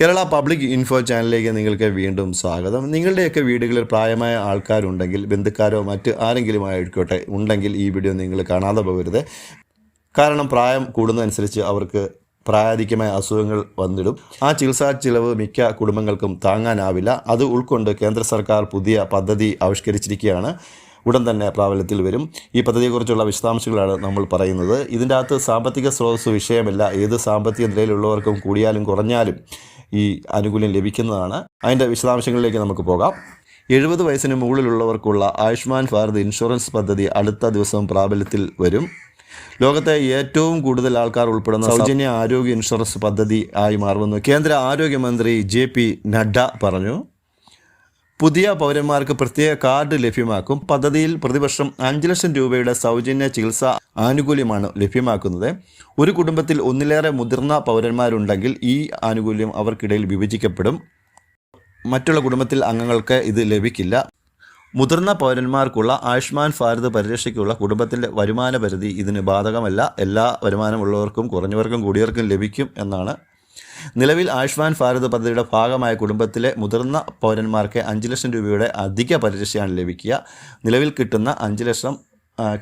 Kerala public info ചാനലിലേക്ക് നിങ്ങൾക്ക് വീണ്ടും സ്വാഗതം. നിങ്ങളുടെയൊക്കെ വീടുകളിൽ പ്രായമായ ആൾക്കാരുണ്ടെങ്കിൽ ബന്ധുക്കാരോ മറ്റ് ആരെങ്കിലും ആയിക്കോട്ടെ ഉണ്ടെങ്കിൽ ഈ വീഡിയോ നിങ്ങൾ കാണാതെ പോകരുത്. കാരണം പ്രായം കൂടുന്നതനുസരിച്ച് അവർക്ക് പ്രായാധിക്യമായ അസുഖങ്ങൾ വന്നിടും. ആ ചികിത്സാ ചിലവ് മിക്ക കുടുംബങ്ങൾക്കും താങ്ങാനാവില്ല. അത് ഉൾക്കൊണ്ട് കേന്ദ്ര സർക്കാർ പുതിയ പദ്ധതി ആവിഷ്കരിച്ചിരിക്കുകയാണ്. ഉടൻ തന്നെ പ്രാബല്യത്തിൽ വരും. ഈ പദ്ധതിയെക്കുറിച്ചുള്ള വിശദാംശങ്ങളാണ് നമ്മൾ പറയുന്നത്. ഇതിന്റെ അകത്ത് സാമ്പത്തിക സ്രോതസ് വിഷയമല്ല. ഏത് സാമ്പത്തിക നിലയിലുള്ളവർക്കും കൂടിയാലും കുറഞ്ഞാലും ഈ ആനുകൂല്യം ലഭിക്കുന്നതാണ്. അതിന്റെ വിശദാംശങ്ങളിലേക്ക് നമുക്ക് പോകാം. എഴുപത് വയസ്സിന് മുകളിലുള്ളവർക്കുള്ള ആയുഷ്മാൻ ഭാരത് ഇൻഷുറൻസ് പദ്ധതി അടുത്ത ദിവസം പ്രാബല്യത്തിൽ വരും. ലോകത്തെ ഏറ്റവും കൂടുതൽ ആൾക്കാർ ഉൾപ്പെടുന്ന സൗജന്യ ആരോഗ്യ ഇൻഷുറൻസ് പദ്ധതി ആയി മാറുമെന്ന് കേന്ദ്ര ആരോഗ്യമന്ത്രി ജെ പി നഡ്ഡ പറഞ്ഞു. പുതിയ പൗരന്മാർക്ക് പ്രത്യേക കാർഡ് ലഭ്യമാക്കും. പദ്ധതിയിൽ പ്രതിവർഷം അഞ്ച് ലക്ഷം രൂപയുടെ സൗജന്യ ചികിത്സ ആനുകൂല്യമാണ് ലഭ്യമാക്കുന്നത്. ഒരു കുടുംബത്തിൽ ഒന്നിലേറെ മുതിർന്ന പൗരന്മാരുണ്ടെങ്കിൽ ഈ ആനുകൂല്യം അവർക്കിടയിൽ വിഭജിക്കപ്പെടും. മറ്റുള്ള കുടുംബത്തിൽ അംഗങ്ങൾക്ക് ഇത് ലഭിക്കില്ല. മുതിർന്ന പൗരന്മാർക്കുള്ള ആയുഷ്മാൻ ഭാരത് പരിരക്ഷയ്ക്കുള്ള കുടുംബത്തിന്റെ വരുമാന പരിധി ഇതിന് ബാധകമല്ല. എല്ലാ വരുമാനമുള്ളവർക്കും കുറഞ്ഞവർക്കും കൂടിയവർക്കും ലഭിക്കും എന്നാണ് നിലവിൽ ആയുഷ്മാൻ ഭാരത് പദ്ധതിയുടെ ഭാഗമായ കുടുംബത്തിലെ മുതിർന്ന പൗരന്മാർക്ക് അഞ്ച് ലക്ഷം രൂപയുടെ അധിക പരിരക്ഷയാണ് ലഭിക്കുക. നിലവിൽ കിട്ടുന്ന അഞ്ച് ലക്ഷം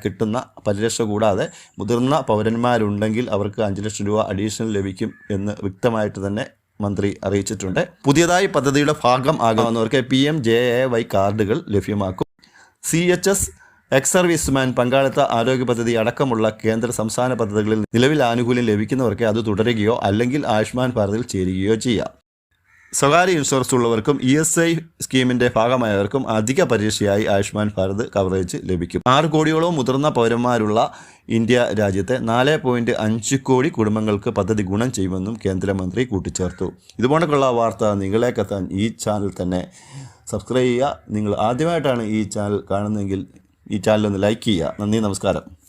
കിട്ടുന്ന പരിരക്ഷ കൂടാതെ മുതിർന്ന പൗരന്മാരുണ്ടെങ്കിൽ അവർക്ക് അഞ്ച് ലക്ഷം രൂപ അഡീഷണൽ ലഭിക്കും എന്ന് വ്യക്തമായിട്ട് തന്നെ മന്ത്രി അറിയിച്ചിട്ടുണ്ട്. പുതിയതായി പദ്ധതിയുടെ ഭാഗം ആകാവുന്നവർക്ക് P M J A Y കാർഡുകൾ ലഭ്യമാക്കും. C H S ex serviceman പങ്കാളിത്ത ആരോഗ്യ പദ്ധതി അടക്കമുള്ള കേന്ദ്ര സംസ്ഥാന പദ്ധതികളിൽ നിലവിൽ ആനുകൂല്യം ലഭിക്കുന്നവർക്ക് അത് തുടരുകയോ അല്ലെങ്കിൽ ആയുഷ്മാൻ ഭാരതിൽ ചേരുകയോ ചെയ്യാം സ്വകാര്യ ഇൻഷുറൻസ് ഉള്ളവർക്കും ഇ എസ് ഐ സ്കീമിന്റെ ഭാഗമായവർക്കും അധിക പരീക്ഷയായി ആയുഷ്മാൻ ഭാരത് കവറേജ് ലഭിക്കും ആറ് കോടിയോളം മുതിർന്ന പൗരന്മാരുള്ള ഇന്ത്യ രാജ്യത്തെ നാല് പോയിന്റ് അഞ്ച് കോടി കുടുംബങ്ങൾക്ക് പദ്ധതി ഗുണം ചെയ്യുമെന്നും കേന്ദ്രമന്ത്രി കൂട്ടിച്ചേർത്തു ഇതുപോലൊക്കെയുള്ള വാർത്ത നിങ്ങളേക്കെത്താൻ ഈ ചാനൽ തന്നെ സബ്സ്ക്രൈബ് ചെയ്യുക നിങ്ങൾ ആദ്യമായിട്ടാണ് ഈ ചാനൽ കാണുന്നതെങ്കിൽ ഈ ചാനൽ ഒന്ന് ലൈക്ക് ചെയ്യുക. നന്ദി നമസ്കാരം.